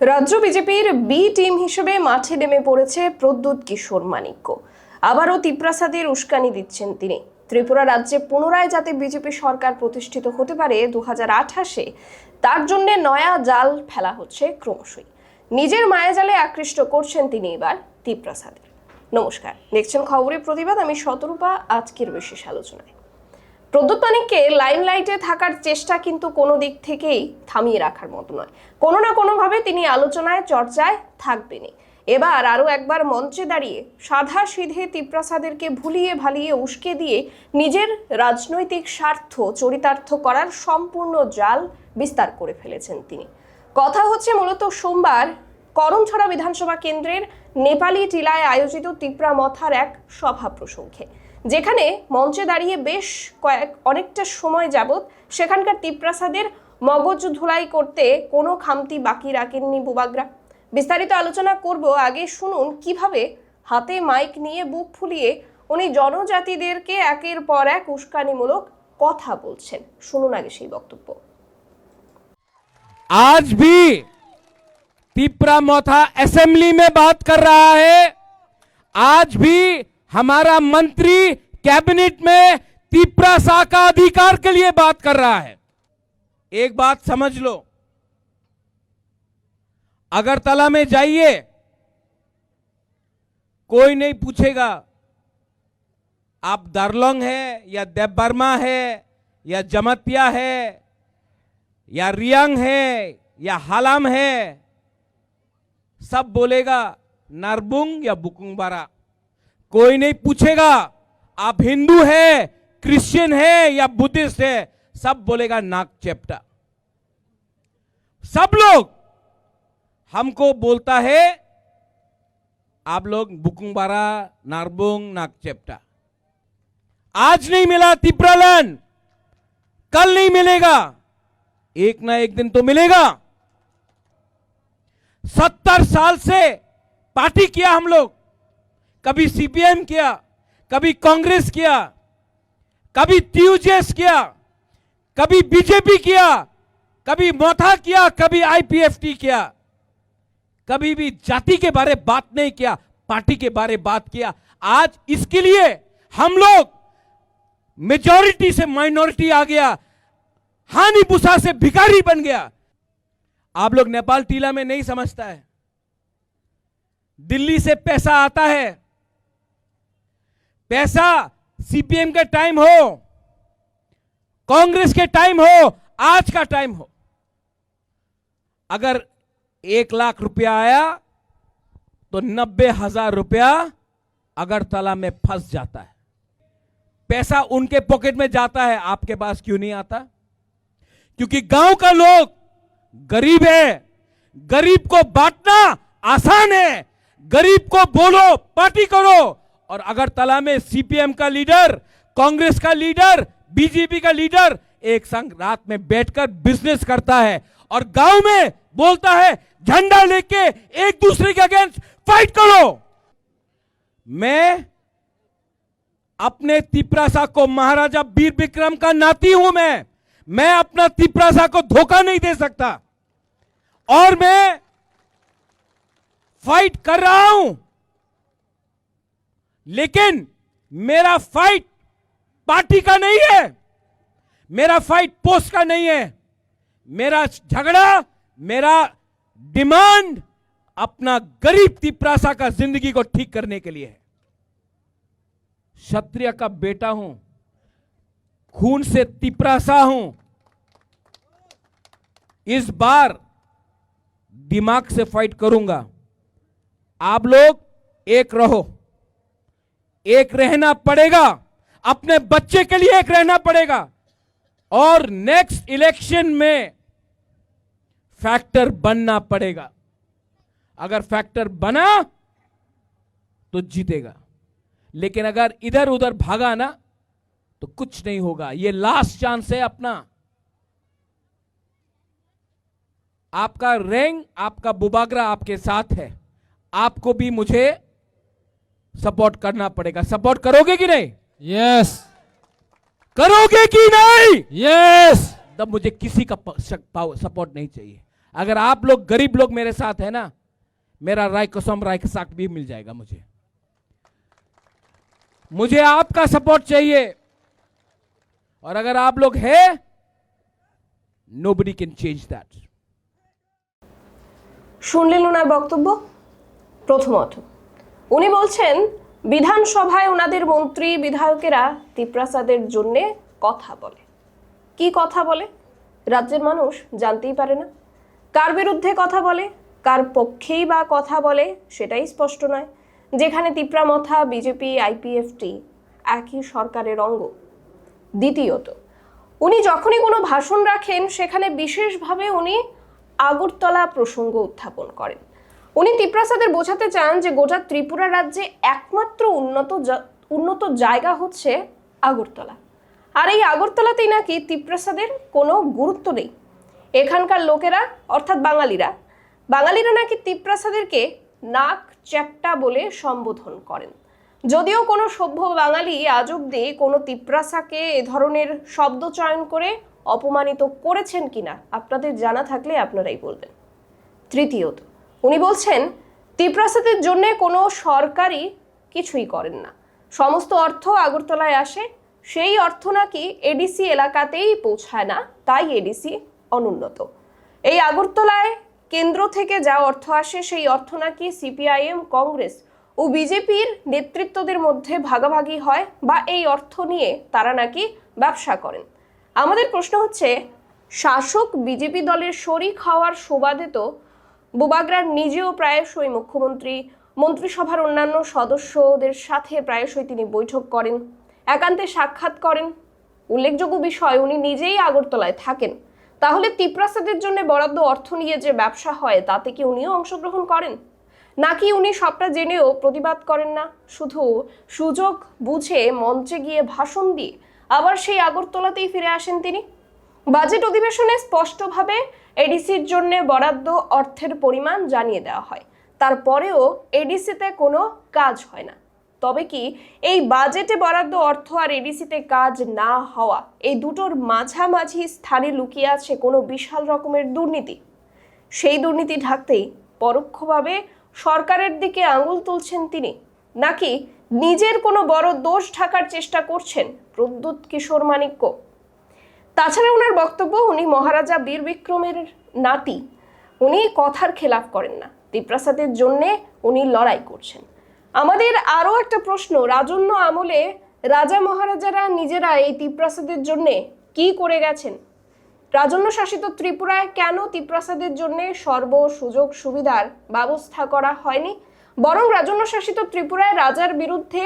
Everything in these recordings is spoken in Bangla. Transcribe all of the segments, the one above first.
রাজ্য বিজেপির বি টিম হিসেবে মাঠে নেমে পড়েছে প্রদ্যুৎ কিশোর মানিক্য। আবারও তিপ্রাসাদের উস্কানি দিচ্ছেন তিনি। ত্রিপুরা রাজ্যে পুনরায় যাতে বিজেপি সরকার প্রতিষ্ঠিত হতে পারে দু হাজার আঠাশে, তার জন্য নয়া জাল ফেলা হচ্ছে ক্রমশই। নিজের মায়াজালে আকৃষ্ট করছেন তিনি এবার তিপ্রাসাদের। নমস্কার। দেখছেন খবরের প্রতিবাদ, আমি শতরূপা, আজকের বিশেষ আলোচনায়। প্রদ্যুৎ মানিককে লাইমলাইটে থাকার চেষ্টা কিন্তু কোনো দিক থেকেই থামিয়ে রাখার মতো নয়। কোনো না কোনোভাবে তিনি আলোচনায়, চর্চায় থাকবেনই। এবার আরও একবার মঞ্চে দাঁড়িয়ে সাধা সিধে তিপ্রাসাদেরকে ভুলিয়ে ভালিয়ে উস্কে দিয়ে নিজের রাজনৈতিক স্বার্থ চরিতার্থ করার সম্পূর্ণ জাল বিস্তার করে ফেলেছেন তিনি। কথা হচ্ছে মূলত সোমবার করমছড়া বিধানসভা কেন্দ্রের নেপালি টিলায় আয়োজিত তিপ্রা মথার এক সভা প্রসঙ্গে যেখানে মঞ্চে দাঁড়িয়ে বেশ কয়েক অনেকটা সময় যাবৎ সেখানকার তিপ্রাসাদের মগজ ধুলাই করতে কোনো খামতি বাকি রাখেননি বুবাগরা বিস্তারিত আলোচনা করব আগে শুনুন কিভাবে হাতে মাইক নিয়ে বুক ফুলিয়ে উনি জনজাতিদেরকে একের পর এক উস্কানিমূলক কথা বলছেন শুনুন আগে সেই বক্তব্য आज भी तिपरा मोथा असेंबली में बात कर रहा है आज भी हमारा मंत्री कैबिनेट में तिपरा सा का अधिकार के लिए बात कर रहा है। एक बात समझ लो। अगरतला में जाइए। कोई नहीं पूछेगा, आप दारलोंग है या देवबर्मा है या जमतिया है या रियांग है या हालाम है, सब बोलेगा नारबुंग या बुकुंगबारा। कोई नहीं पूछेगा, आप हिंदू है, क्रिश्चियन है या बुद्धिस्ट है, सब बोलेगा नाक चेप्टा। सब लोग हमको बोलता है, आप लोग बुकुंगबारा नारबुंग, नाक चेप्टा। आज नहीं मिला तिप्रलन, कल नहीं मिलेगा, एक ना एक दिन तो मिलेगा। सत्तर साल से पार्टी किया हम लोग कभी सीपीएम किया, कभी कांग्रेस किया, कभी टीयूजेस किया, कभी बीजेपी किया, कभी मोथा किया, कभी आईपीएफटी किया, कभी भी जाति के बारे बात नहीं किया, पार्टी के बारे बात किया। आज इसके लिए हम लोग मेजॉरिटी से माइनॉरिटी आ गया हानि बुसा से भिखारी बन गया। आप लोग नेपाल टीला में नहीं समझता है। दिल्ली से पैसा आता है पैसा सीपीएम के टाइम हो, कांग्रेस के टाइम हो, आज का टाइम हो। अगर एक लाख रुपया आया तो नब्बे हज़ार रुपया अगरतला में फंस जाता है। पैसा उनके पॉकेट में जाता है, आपके पास क्यों नहीं आता? क्योंकि गाँव का लोग गरीब है। गरीब को बांटना आसान है। गरीब को बोलो, पार्टी करो और अगर तला में सीपीएम का लीडर, कांग्रेस का लीडर बीजेपी का लीडर एक संग रात में बैठकर बिज़नेस करता है और गाँव में बोलता है, झंडा लेके एक दूसरे के अगेंस्ट फाइट करो। मैं अपने तिपरासा को महाराजा वीर विक्रम का नाती हूँ मैं। मैं अपना तिपरासा को धोखा नहीं दे सकता। और मैं फाइट कर रहा हूँ। लेकिन मेरा फाइट पार्टी का नहीं है। मेरा फाइट पोस्ट का नहीं है। मेरा झगड़ा, मेरा डिमांड अपना गरीब तिपरासा का ज़िंदगी को ठीक करने के लिए है। क्षत्रिय का बेटा हूँ, खून से तिपरासा हूँ। इस बार दिमाग से फाइट करूँगा। आप लोग एक रहो। एक रहना पड़ेगा। अपने बच्चे के लिए एक रहना पड़ेगा। और नेक्स्ट इलेक्शन में फैक्टर बनना पड़ेगा। अगर फैक्टर बना तो जीतेगा। लेकिन अगर इधर उधर भागा ना तो कुछ नहीं होगा। ये लास्ट चांस है अपना। आपका रैंक आपका बुबागरा आपके साथ है। आपको भी मुझे सपोर्ट करना पड़ेगा सपोर्ट करोगे कि नहीं यस करोगे कि नहीं यस तब मुझे किसी का सपोर्ट नहीं चाहिए अगर आप लोग गरीब लोग मेरे साथ है ना मेरा राय कसम राय के साथ भी मिल जाएगा मुझे मुझे आपका सपोर्ट चाहिए और अगर आप लोग है nobody can change that শুনলেন ওনার বক্তব্য প্রথমত উনি বলছেন, বিধানসভায় ওনাদের মন্ত্রী বিধায়কেরা তিপ্রাসাদের জন্যে কথা বলে। কি কথা বলে? রাজ্যের মানুষ জানতেই পারে না। কার বিরুদ্ধে কথা বলে? কার পক্ষেই বা কথা বলে? সেটাই স্পষ্ট নয়। যেখানে তিপ্রামথা বিজেপি, আইপিএফটি একই সরকারের অঙ্গ। দ্বিতীয়ত, উনি যখনই কোনো ভাষণ রাখেন, সেখানে বিশেষভাবে উনি আগরতলা প্রসঙ্গ উত্থাপন করেন। উনি তিপ্রাসাদের বোঝাতে চান যে গোটা ত্রিপুরা রাজ্যে একমাত্র উন্নত উন্নত জায়গা হচ্ছে আগরতলা। আর এই আগরতলাতেই নাকি তিপ্রাসাদের কোনো গুরুত্ব নেই। এখানকার লোকেরা, অর্থাৎ বাঙালিরা বাঙালিরা নাকি তিপ্রাসাদেরকে নাক চ্যাপ্টা বলে সম্বোধন করেন। যদিও কোনো সভ্য বাঙালি আজ অব্দি কোনো তিপ্রাসাকে এ ধরনের শব্দ চয়ন করে অপমানিত করেছেন কিনা, আপনাদের জানা থাকলে আপনারাই বলবেন। তৃতীয়ত উনি বলছেন, তিপ্রাসাদের জন্য কোনো সরকারি কিছুই করেন না। সমস্ত অর্থ আগরতলায় আসে, সেই অর্থ নাকি এডিসি এলাকাতেই পৌঁছায় না, তাই এডিসি অনুন্নত। এই আগরতলায় কেন্দ্র থেকে যা অর্থ আসে, সেই অর্থ নাকি সিপিআইএম কংগ্রেস ও বিজেপির নেতৃত্বদের মধ্যে ভাগাভাগি হয় বা এই অর্থ নিয়ে তারা নাকি ব্যবসা করেন। আমাদের প্রশ্ন হচ্ছে, শাসক বিজেপি দলের শরিক হওয়ার সুবাদে তো বুবাগ্রার নিজেও প্রায়শই মুখ্যমন্ত্রী, মন্ত্রিসভার অন্যান্য সদস্যদের সাথে প্রায়শই তিনি বৈঠক করেন, একান্তে সাক্ষাৎ করেন। উল্লেখযোগ্য বিষয়, উনি নিজেই আগরতলায় থাকেন। তাহলে তিপ্রাসাদের জন্য বরাদ্দ অর্থ নিয়ে যে ব্যবসা হয়, তাতে কি উনিও অংশগ্রহণ করেন? নাকি উনি সবটা জেনেও প্রতিবাদ করেন না? শুধু সুযোগ বুঝে মঞ্চে গিয়ে ভাষণ দিয়ে আবার সেই আগরতলাতেই ফিরে আসেন তিনি? বাজেট অধিবেশনে স্পষ্টভাবে এডিসির জন্য বরাদ্দ অর্থের পরিমাণ জানিয়ে দেওয়া হয়। তারপরেও এডিসিতে কোনো কাজ হয় না। তবে কি এই বাজেটে বরাদ্দ অর্থ আর এডিসিতে কাজ না হওয়া এই দুটোর মাঝামাঝি স্থানে লুকিয়ে আছে কোনো বিশাল রকমের দুর্নীতি। সেই দুর্নীতি ঢাকতেই পরোক্ষভাবে সরকারের দিকে আঙুল তুলছেন তিনি। নাকি নিজের কোনো বড় দোষ ঢাকার চেষ্টা করছেন প্রদ্যুৎ কিশোর মাণিক্য? তাছাড়া ওনার বক্তব্য, উনি মহারাজা বীর বিক্রমের নাতি, উনি কথার খেলাফ করেন না। তিপ্রাসাদের জন্যে উনি লড়াই করছেন। আমাদের আরও একটা প্রশ্ন, রাজন্য আমলে রাজা মহারাজারা নিজেরা এই তিপ্রাসাদের জন্যে কি করে গেছেন? রাজন্য শাসিত ত্রিপুরায় কেন তিপ্রাসাদের জন্য সর্ব সুযোগ সুবিধার ব্যবস্থা করা হয়নি? বরং রাজন্য শাসিত ত্রিপুরায় রাজার বিরুদ্ধে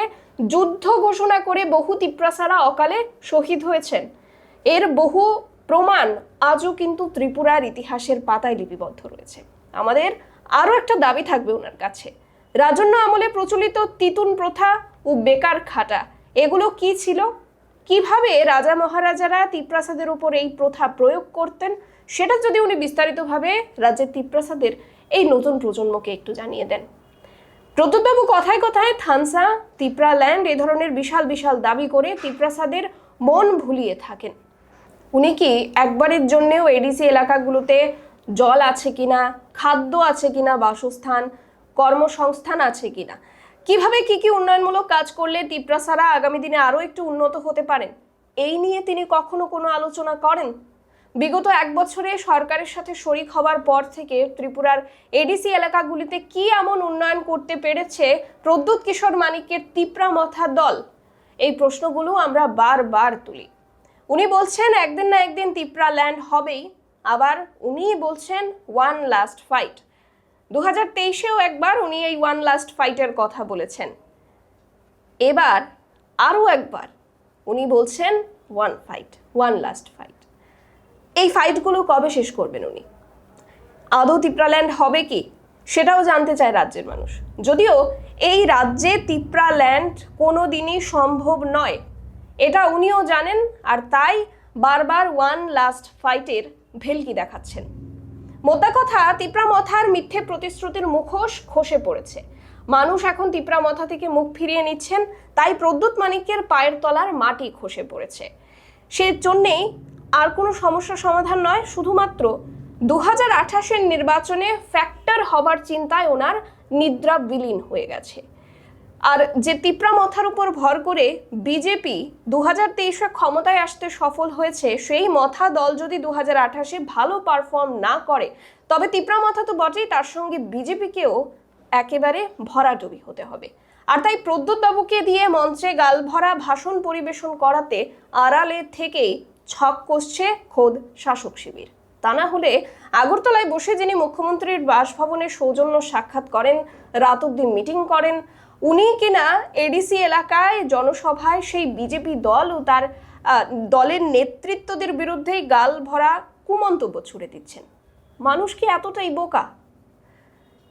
যুদ্ধ ঘোষণা করে বহু তিপ্রাসারা অকালে শহীদ হয়েছেন। এর বহু প্রমাণ আজও কিন্তু ত্রিপুরার ইতিহাসের পাতায় লিপিবদ্ধ রয়েছে। আমাদের আরও একটা দাবি থাকবে ওনার কাছে। রাজন্য আমলে প্রচলিত তিতুন প্রথা ও বেকার খাটা, এগুলো কি ছিল? কীভাবে রাজা মহারাজারা তিপ্রাসাদের উপর এই প্রথা প্রয়োগ করতেন? সেটা যদি উনি বিস্তারিতভাবে রাজ্যের তিপ্রাসাদের এই নতুন প্রজন্মকে একটু জানিয়ে দেন। প্রদ্যুৎবাবু কথায় কথায় থানসা, তিপ্রা ল্যান্ড এ ধরনের বিশাল বিশাল দাবি করে তিপ্রাসাদের মন ভুলিয়ে থাকেন। উনি কি একবারের জন্যেও এডিসি এলাকাগুলোতে জল আছে কিনা, খাদ্য আছে কিনা, বাসস্থান, কর্মসংস্থান আছে কিনা? কীভাবে কি কি উন্নয়নমূলক কাজ করলে তিপ্রাসারা আগামী দিনে আরও একটু উন্নত হতে পারেন এই নিয়ে তিনি কখনো কোনো আলোচনা করেন? বিগত এক বছরে সরকারের সাথে শরিক হবার পর থেকে ত্রিপুরার এডিসি এলাকাগুলিতে কি এমন উন্নয়ন করতে পেরেছে প্রদ্যুৎ কিশোর মানিকের তিপ্রা মথা দল? এই প্রশ্নগুলো আমরা বারবার তুলি। উনি বলছেন, একদিন না একদিন তিপ্রা ল্যান্ড হবেই। আবার উনি বলছেন ওয়ান লাস্ট ফাইট দু হাজার তেইশেও একবার উনি এই ওয়ান লাস্ট ফাইটের কথা বলেছেন। এবার আরও একবার উনি বলছেন one fight one last fight এই ফাইটগুলো কবে শেষ করবেন উনি? আদৌ তিপ্রাল্যান্ড হবে কি? সেটাও জানতে চায় রাজ্যের মানুষ। যদিও এই রাজ্যে তিপ্রাল্যান্ড কোনো দিনই সম্ভব নয়। এটা উনিও জানেন আর তাই বারবার ওয়ান লাস্ট ফাইটের ভেলকি দেখাচ্ছেন। মোদ্দা কথা তিপ্রামথার মিথ্যে প্রতিশ্রুতির মুখোশ খসে পড়েছে। মানুষ এখন তিপ্রামথা থেকে মুখ ফিরিয়ে নিচ্ছেন, তাই প্রদ্যুৎ মানিক্যের পায়ের তলার মাটি খসে পড়েছে। সে জন্যেই আর কোনো সমস্যা সমাধান নয়, শুধুমাত্র দু হাজার নির্বাচনে ফ্যাক্টর হবার চিন্তায় ওনার নিদ্রা বিলীন হয়ে গেছে। আর যে তিপ্রা মথার উপর ভর করে বিজেপি দু হাজার তেইশে ক্ষমতায় আসতে সফল হয়েছে, সেই মথা দল যদি দু হাজার আঠাশে ভালো পারফর্ম না করে, তবে তিপ্রা মথা তো বটেই, তার সঙ্গে বিজেপিকেও একেবারে ভরাডুবি হতে হবে। আর তাই প্রদ্যুৎ বাবুকে দিয়ে মঞ্চে গালভরা ভাষণ পরিবেশন করাতে আড়ালে থেকেই ছক কষছে খোদ শাসক শিবির। তা না হলে আগরতলায় বসে যিনি মুখ্যমন্ত্রীর বাসভবনে সৌজন্য সাক্ষাৎ করেন, রাত অব্দি মিটিং করেন উনি কিনা এডিসি এলাকায় জনসভায় সেই বিজেপি দল ও তার দলের নেতৃত্বদের বিরুদ্ধেই গাল ভরা কুমন্তব্য ছুড়ে দিচ্ছেন। মানুষ কি এতটাই বোকা?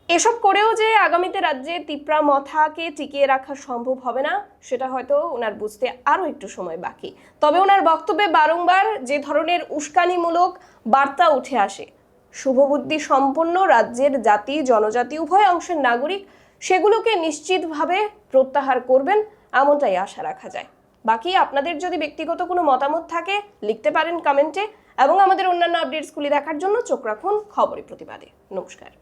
এসব করেও যে আগামীতে রাজ্যে তিপ্রা মথাকে টিকিয়ে রাখা সম্ভব হবে না, সেটা হয়তো ওনার বুঝতে আরও একটু সময় বাকি। তবে ওনার বক্তব্যে বারংবার যে ধরনের উস্কানিমূলক বার্তা উঠে আসে, শুভবুদ্ধি সম্পন্ন রাজ্যের জাতি, জনজাতি, উভয় অংশের নাগরিক সেগুলোকে নিশ্চিতভাবে প্রত্যাহার করবেন, এমনটাই আশা রাখা যায়। বাকি আপনাদের যদি ব্যক্তিগত কোনো মতামত থাকে, লিখতে পারেন কমেন্টে এবং আমাদের অন্যান্য আপডেটসগুলি দেখার জন্য চোখ রাখুন খবরের প্রতিবাদে। নমস্কার।